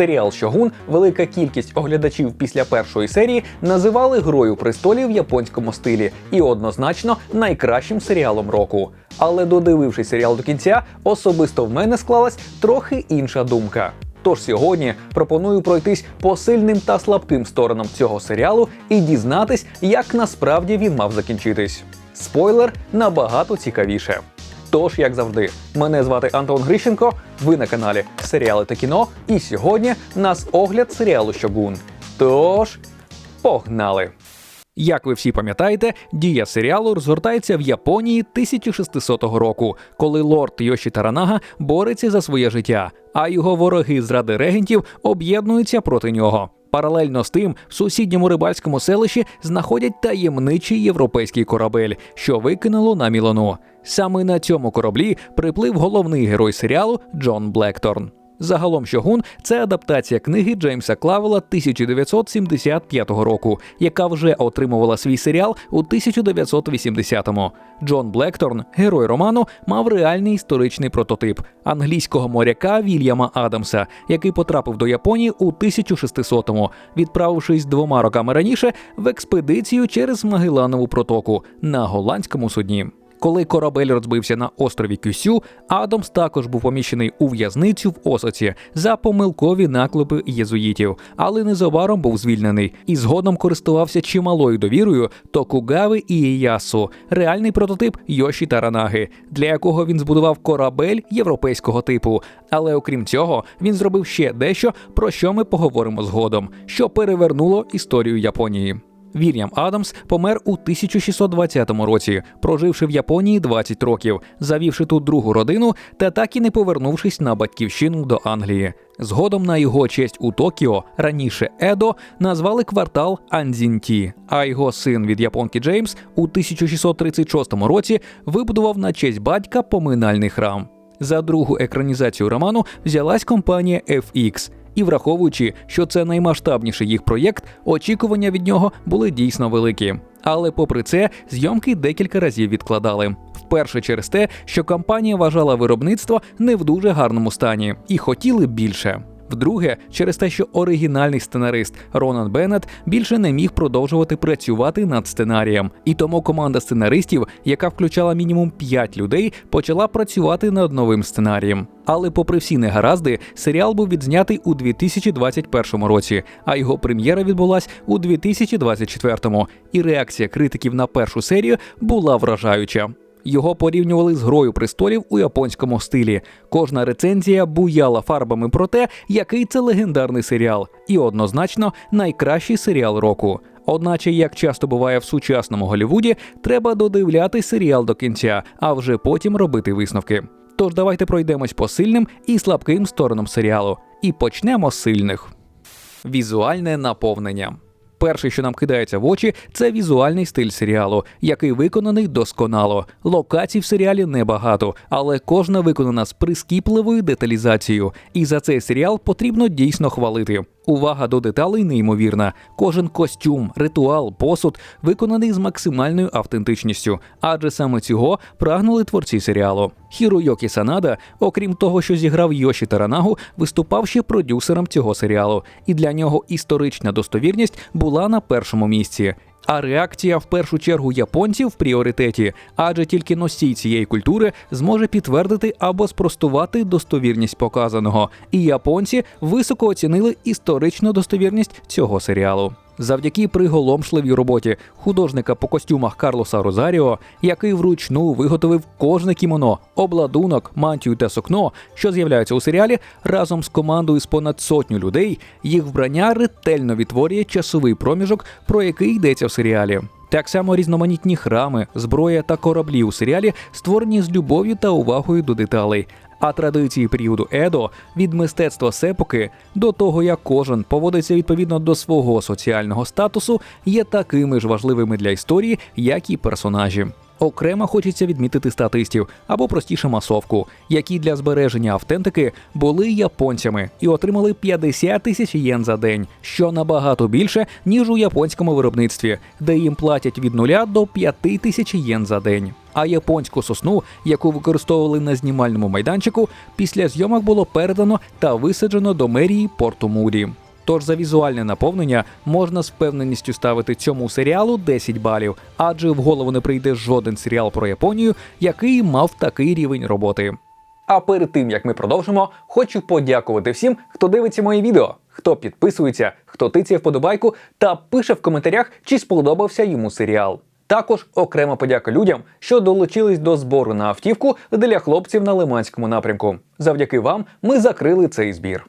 Серіал Шогун велика кількість оглядачів після першої серії називали Грою престолів в японському стилі і однозначно найкращим серіалом року. Але додививши серіал до кінця, особисто в мене склалась трохи інша думка. Тож сьогодні пропоную пройтись по сильним та слабким сторонам цього серіалу і дізнатись, як насправді він мав закінчитись. Спойлер набагато цікавіше. Тож, як завжди, мене звати Антон Грищенко. Ви на каналі Серіали та кіно. І сьогодні нас огляд серіалу Щогун. Тож, погнали! Як ви всі пам'ятаєте, дія серіалу розгортається в Японії 1600 року, коли лорд Йоші Таранага бореться за своє життя, а його вороги з ради регентів об'єднуються проти нього. Паралельно з тим, в сусідньому рибальському селищі знаходять таємничий європейський корабель, що викинуло на Мілану. Саме на цьому кораблі приплив головний герой серіалу Джон Блекторн. Загалом Щогун це адаптація книги Джеймса Клавела 1975 року, яка вже отримувала свій серіал у 1980-му. Джон Блекторн, герой роману, мав реальний історичний прототип англійського моряка Вільяма Адамса, який потрапив до Японії у 1600-му, відправившись двома роками раніше в експедицію через Магелланову протоку на голландському судні. Коли корабель розбився на острові Кюсю, Адамс також був поміщений у в'язницю в Осоці за помилкові наклепи єзуїтів, але незабаром був звільнений і згодом користувався чималою довірою Токугави і Іясу, реальний прототип Йоші Таранаги, для якого він збудував корабель європейського типу. Але окрім цього, він зробив ще дещо, про що ми поговоримо згодом, що перевернуло історію Японії. Вільям Адамс помер у 1620 році, проживши в Японії 20 років, завівши тут другу родину та так і не повернувшись на батьківщину до Англії. Згодом на його честь у Токіо, раніше Едо, назвали квартал Анзінті, а його син від японки Джеймс у 1636 році вибудував на честь батька поминальний храм. За другу екранізацію роману взялась компанія FX – і враховуючи, що це наймасштабніший їх проєкт, очікування від нього були дійсно великі. Але попри це, зйомки декілька разів відкладали. Вперше через те, що компанія вважала виробництво не в дуже гарному стані і хотіли більше. Вдруге, через те, що оригінальний сценарист Ронан Беннет більше не міг продовжувати працювати над сценарієм, і тому команда сценаристів, яка включала мінімум 5 людей, почала працювати над новим сценарієм. Але, попри всі негаразди, серіал був відзнятий у 2021 році, а його прем'єра відбулась у 2024, І реакція критиків на першу серію була вражаюча. Його порівнювали з грою престолів у японському стилі. Кожна рецензія буяла фарбами про те, який це легендарний серіал, і однозначно найкращий серіал року. Одначе, як часто буває в сучасному Голівуді, треба додивляти серіал до кінця, а вже потім робити висновки. Тож давайте пройдемось по сильним і слабким сторонам серіалу. І почнемо з сильних. Візуальне наповнення. Перше, що нам кидається в очі, це візуальний стиль серіалу, який виконаний досконало. Локацій в серіалі небагато, але кожна виконана з прискіпливою деталізацією. І за цей серіал потрібно дійсно хвалити. Увага до деталей неймовірна. Кожен костюм, ритуал, посуд виконаний з максимальною автентичністю, адже саме цього прагнули творці серіалу. Хіруйокі Санада, окрім того, що зіграв Йоші Таранагу, виступав ще продюсером цього серіалу, і для нього історична достовірність була на першому місці. А реакція в першу чергу японців в пріоритеті, адже тільки носій цієї культури зможе підтвердити або спростувати достовірність показаного. І японці високо оцінили історичну достовірність цього серіалу завдяки приголомшливій роботі художника по костюмах Карлоса Розаріо, який вручну виготовив кожне кімоно, обладунок, мантію та сукно, що з'являються у серіалі, разом з командою з понад сотню людей, їх вбрання ретельно відтворює часовий проміжок, про який йдеться в серіалі. Так само різноманітні храми, зброя та кораблі у серіалі створені з любов'ю та увагою до деталей, а традиції періоду Едо від мистецтва сепоки до того, як кожен поводиться відповідно до свого соціального статусу, є такими ж важливими для історії, як і персонажі. Окремо хочеться відмітити статистів або простіше масовку, які для збереження автентики були японцями і отримали 50 тисяч єн за день, що набагато більше ніж у японському виробництві, де їм платять від 0 до 5 тисяч єн за день. А японську сосну, яку використовували на знімальному майданчику, після зйомок було передано та висаджено до мерії Порту Мурі. Тож за візуальне наповнення можна з впевненістю ставити цьому серіалу 10 балів, адже в голову не прийде жоден серіал про Японію, який мав такий рівень роботи. А перед тим як ми продовжимо, хочу подякувати всім, хто дивиться мої відео, хто підписується, хто тицяє вподобайку та пише в коментарях, чи сподобався йому серіал. Також окрема подяка людям, що долучились до збору на автівку для хлопців на Лиманському напрямку. Завдяки вам ми закрили цей збір.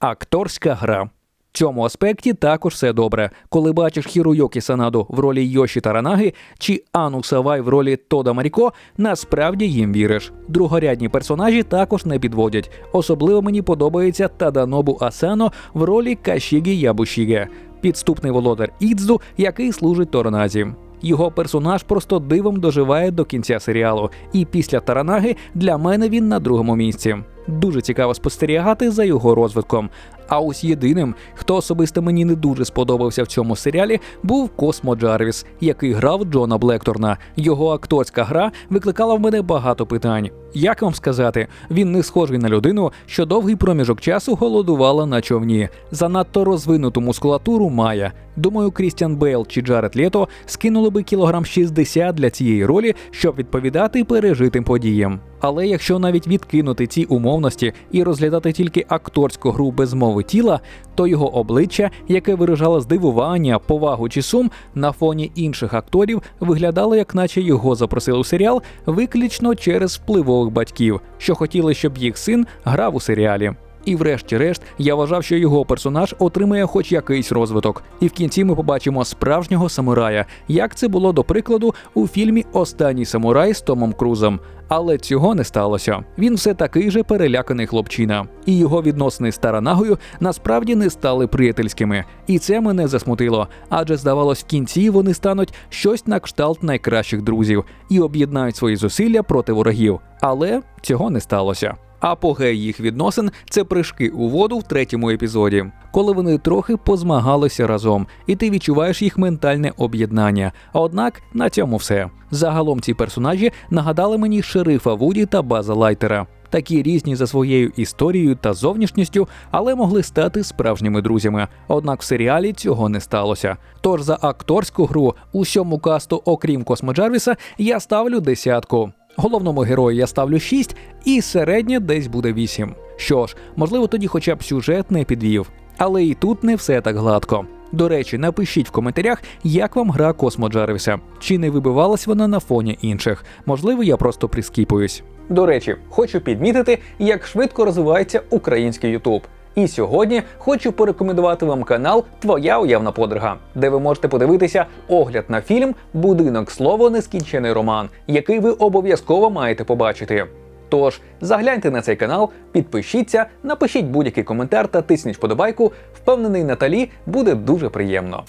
Акторська гра. Цьому аспекті також все добре. Коли бачиш Хіруйокі Санаду в ролі Йоші Таранаги чи Ану Савай в ролі Тода Маріко, насправді їм віриш. Другорядні персонажі також не підводять. Особливо мені подобається Таданобу Асано в ролі Кашігі Ябушіге, підступний володар Ідзу, який служить Тороназі. Його персонаж просто дивом доживає до кінця серіалу, і після Таранаги для мене він на другому місці. Дуже цікаво спостерігати за його розвитком. А ось єдиним, хто особисто мені не дуже сподобався в цьому серіалі, був Космо Джарвіс, який грав Джона Блекторна. Його акторська гра викликала в мене багато питань. Як вам сказати, він не схожий на людину, що довгий проміжок часу голодувала на човні. Занадто розвинуту мускулатуру має. Думаю, Крістіан Бейл чи Джаред Лето скинули би кілограм 60 для цієї ролі, щоб відповідати пережитим подіям. Але якщо навіть відкинути ці умовності і розглядати тільки акторську гру без мови тіла, то його обличчя, яке виражало здивування, повагу чи сум, на фоні інших акторів виглядало, як наче його запросили у серіал виключно через впливових батьків, що хотіли, щоб їх син грав у серіалі. І, врешті-решт, я вважав, що його персонаж отримає хоч якийсь розвиток. І в кінці ми побачимо справжнього самурая, як це було до прикладу у фільмі Останній самурай з Томом Крузом. Але цього не сталося. Він все такий же переляканий хлопчина, і його відносини з Таранагою насправді не стали приятельськими. І це мене засмутило. Адже здавалось, в кінці вони стануть щось на кшталт найкращих друзів і об'єднають свої зусилля проти ворогів. Але цього не сталося. Апогей їх відносин це прыжки у воду в третьому епізоді, коли вони трохи позмагалися разом, і ти відчуваєш їх ментальне об'єднання. Однак на цьому все. Загалом ці персонажі нагадали мені шерифа Вуді та База Лайтера. Такі різні за своєю історією та зовнішністю, але могли стати справжніми друзями. Однак в серіалі цього не сталося. Тож за акторську гру усьому касту, окрім Космо Джарвіса, я ставлю десятку. Головному герою я ставлю 6, і середнє десь буде 8. Що ж, можливо, тоді хоча б сюжет не підвів. Але і тут не все так гладко. До речі, напишіть в коментарях, як вам гра Космо Джарвіса. Чи не вибивалась вона на фоні інших? Можливо, я просто прискіпуюсь. До речі, хочу підмітити, як швидко розвивається український Ютуб. І сьогодні хочу порекомендувати вам канал Твоя уявна подруга, де ви можете подивитися огляд на фільм Будинок слово нескінчений роман, який ви обов'язково маєте побачити. Тож загляньте на цей канал, підпишіться, напишіть будь-який коментар та тисніть вподобайку. Впевнений, Наталі буде дуже приємно.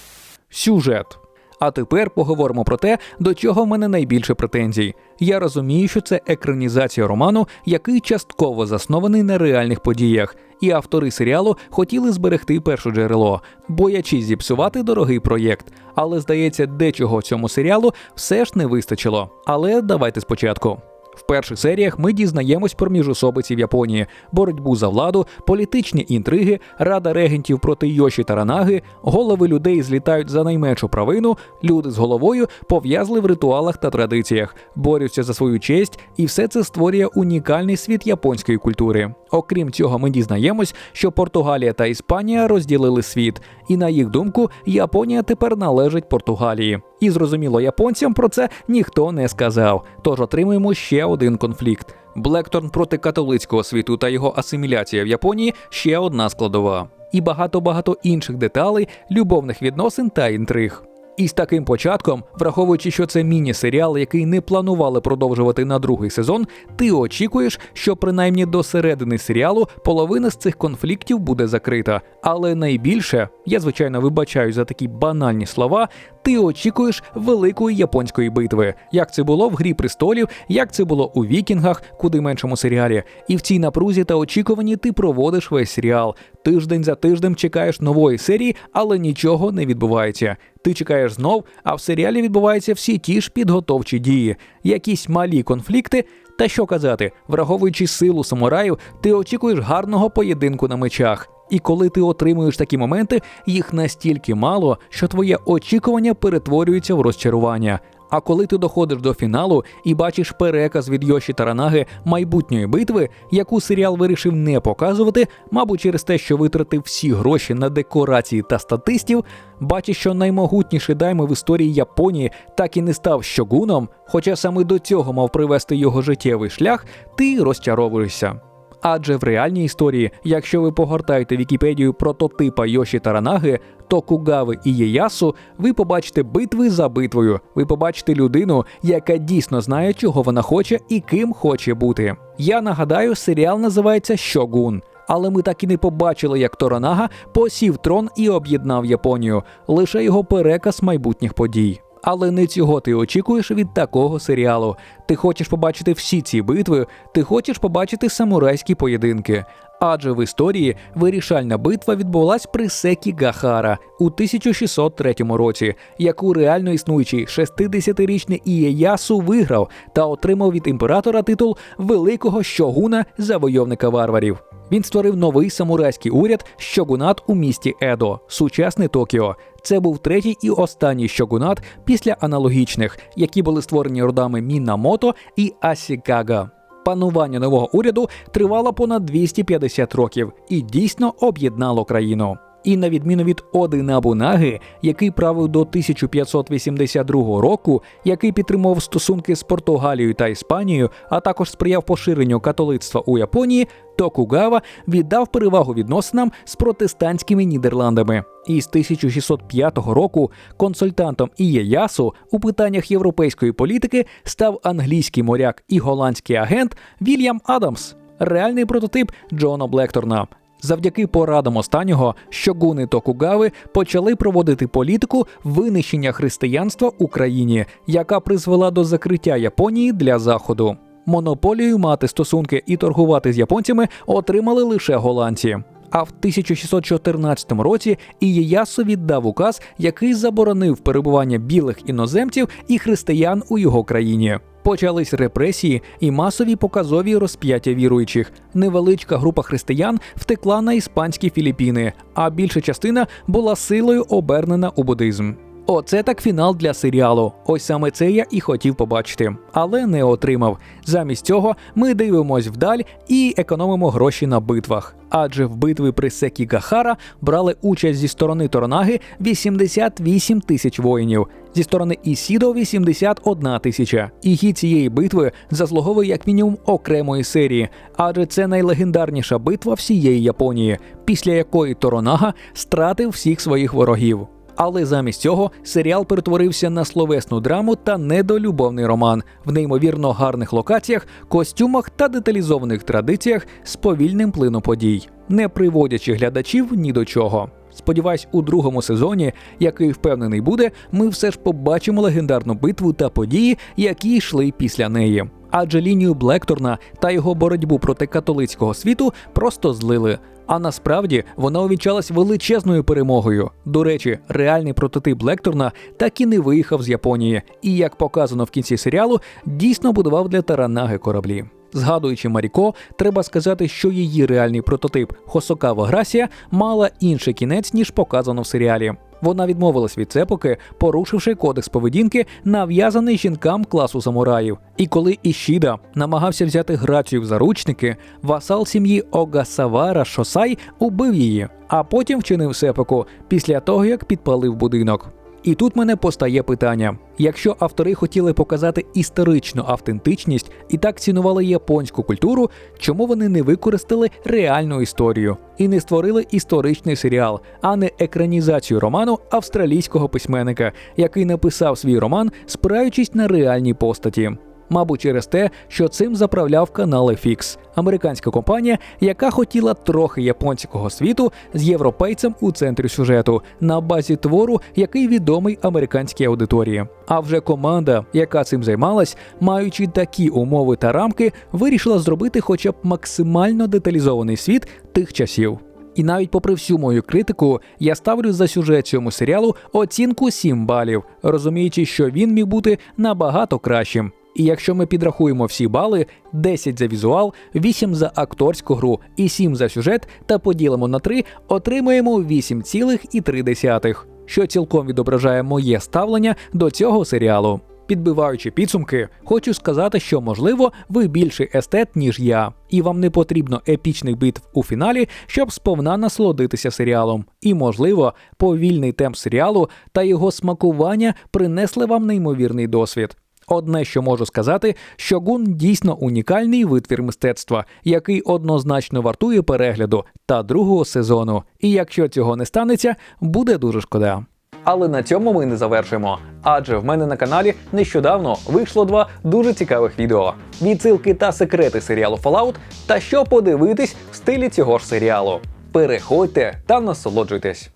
Сюжет. А тепер поговоримо про те, до чого в мене найбільше претензій. Я розумію, що це екранізація роману, який частково заснований на реальних подіях, і автори серіалу хотіли зберегти перше джерело, боячись зіпсувати дорогий проєкт. Але здається, дечого цьому серіалу все ж не вистачило. Але давайте спочатку. В перших серіях ми дізнаємось про міжособиці в Японії, боротьбу за владу, політичні інтриги, рада регентів проти Йоші Таранаги, голови людей злітають за найменшу провину, люди з головою пов'язли в ритуалах та традиціях, борються за свою честь, і все це створює унікальний світ японської культури. Окрім цього, ми дізнаємось, що Португалія та Іспанія розділили світ, і на їх думку, Японія тепер належить Португалії. І зрозуміло, японцям про це ніхто не сказав. Тож отримуємо ще один конфлікт. Блекторн проти католицького світу та його асиміляція в Японії ще одна складова. І багато багато інших деталей, любовних відносин та інтриг. І з таким початком, враховуючи, що це міні-серіал, який не планували продовжувати на другий сезон, ти очікуєш, що принаймні до середини серіалу половина з цих конфліктів буде закрита. Але найбільше, я звичайно вибачаю за такі банальні слова, ти очікуєш великої японської битви, як це було в Грі престолів, як це було у Вікінгах, куди меншому серіалі. І в цій напрузі та очікуванні ти проводиш весь серіал. Тиждень за тижнем чекаєш нової серії, але нічого не відбувається. Ти чекаєш знов, а в серіалі відбуваються всі ті ж підготовчі дії, якісь малі конфлікти. Та що казати, враховуючи силу самураїв, ти очікуєш гарного поєдинку на мечах. І коли ти отримуєш такі моменти, їх настільки мало, що твоє очікування перетворюється в розчарування. А коли ти доходиш до фіналу і бачиш переказ від Йоші Таранаги майбутньої битви, яку серіал вирішив не показувати, мабуть, через те, що витратив всі гроші на декорації та статистів, бачиш, що наймогутніший дайми в історії Японії так і не став щогуном, хоча саме до цього мав привести його життєвий шлях, ти розчаровуєшся. Адже в реальній історії, якщо ви погортаєте Вікіпедію прототипа Йоші Таранаги, Токугави і Єясу, ви побачите битви за битвою. Ви побачите людину, яка дійсно знає, чого вона хоче і ким хоче бути. Я нагадаю, серіал називається Щогун. Але ми так і не побачили, як Торанага посів трон і об'єднав Японію, лише його переказ майбутніх подій. Але не цього ти очікуєш від такого серіалу. Ти хочеш побачити всі ці битви, ти хочеш побачити самурайські поєдинки. Адже в історії вирішальна битва відбулась при Секі Гахара у 1603 році, яку реально існуючий 60-річний Ієясу виграв та отримав від імператора титул великого щогуна завойовника варварів. Він створив новий самурайський уряд щогунат у місті Едо, сучасне Токіо. Це був третій і останній щогунат після аналогічних, які були створені родами Мінамото і Асікага. Панування нового уряду тривало понад 250 років і дійсно об'єднало країну. І на відміну від Оди Набунаги, який правив до 1582 року, який підтримував стосунки з Португалією та Іспанією, а також сприяв поширенню католицтва у Японії, Токугава віддав перевагу відносинам з протестантськими Нідерландами. І з 1605 року консультантом Ієясу у питаннях європейської політики став англійський моряк і голландський агент Вільям Адамс, реальний прототип Джона Блекторна. Завдяки порадам останнього щогуни Токугави почали проводити політику винищення християнства Україні, яка призвела до закриття Японії для заходу. Монополію мати стосунки і торгувати з японцями отримали лише голландці. А в 1614 році Ієясу віддав указ, який заборонив перебування білих іноземців і християн у його країні. Почались репресії і масові показові розп'яття віруючих. Невеличка група християн втекла на іспанські Філіппіни, а більша частина була силою обернена у буддизм. Оце так фінал для серіалу. Ось саме це я і хотів побачити, але не отримав. Замість цього ми дивимось вдаль і економимо гроші на битвах. Адже в битві при Секі Гахара брали участь зі сторони Торонаги 88 тисяч воїнів, зі сторони Ісідо 81 тисяча. І хід цієї битви заслуговує як мінімум окремої серії, адже це найлегендарніша битва всієї Японії, після якої Торонага стратив всіх своїх ворогів. Але замість цього серіал перетворився на словесну драму та недолюбовний роман в неймовірно гарних локаціях, костюмах та деталізованих традиціях з повільним плином подій, не приводячи глядачів ні до чого. Сподіваюсь, у другому сезоні, який впевнений буде, ми все ж побачимо легендарну битву та події, які йшли після неї. Адже лінію Блекторна та його боротьбу проти католицького світу просто злили. А насправді вона увінчалась величезною перемогою. До речі, реальний прототип Лекторна так і не виїхав з Японії, і як показано в кінці серіалу, дійсно будував для Таранаги кораблі. Згадуючи Маріко, треба сказати, що її реальний прототип Хосокава Грасія мала інший кінець ніж показано в серіалі. Вона відмовилась від цепоки, порушивши кодекс поведінки, нав'язаний жінкам класу самураїв. І коли Ішіда намагався взяти грацію в заручники, васал сім'ї Огасавара Шосай убив її, а потім вчинив сепоку після того, як підпалив будинок. І тут мене постає питання: якщо автори хотіли показати історичну автентичність і так цінували японську культуру, чому вони не використали реальну історію і не створили історичний серіал, а не екранізацію роману австралійського письменника, який написав свій роман, спираючись на реальні постаті? Мабуть, через те, що цим заправляв канал FX, американська компанія, яка хотіла трохи японського світу з європейцем у центрі сюжету на базі твору, який відомий американській аудиторії. А вже команда, яка цим займалась, маючи такі умови та рамки, вирішила зробити хоча б максимально деталізований світ тих часів. І навіть попри всю мою критику, я ставлю за сюжет цьому серіалу оцінку 7 балів, розуміючи, що він міг бути набагато кращим. І якщо ми підрахуємо всі бали: 10 за візуал, 8 за акторську гру і 7 за сюжет та поділимо на 3, отримаємо 8,3, що цілком відображає моє ставлення до цього серіалу. Підбиваючи підсумки, хочу сказати, що можливо ви більший естет, ніж я, і вам не потрібно епічних битв у фіналі, щоб сповна насолодитися серіалом. І, можливо, повільний темп серіалу та його смакування принесли вам неймовірний досвід. Одне, що можу сказати, що гун дійсно унікальний витвір мистецтва, який однозначно вартує перегляду та другого сезону. І якщо цього не станеться, буде дуже шкода. Але на цьому ми не завершимо. Адже в мене на каналі нещодавно вийшло два дуже цікавих відео: відсилки та секрети серіалу Fallout та що подивитись в стилі цього ж серіалу. Переходьте та насолоджуйтесь.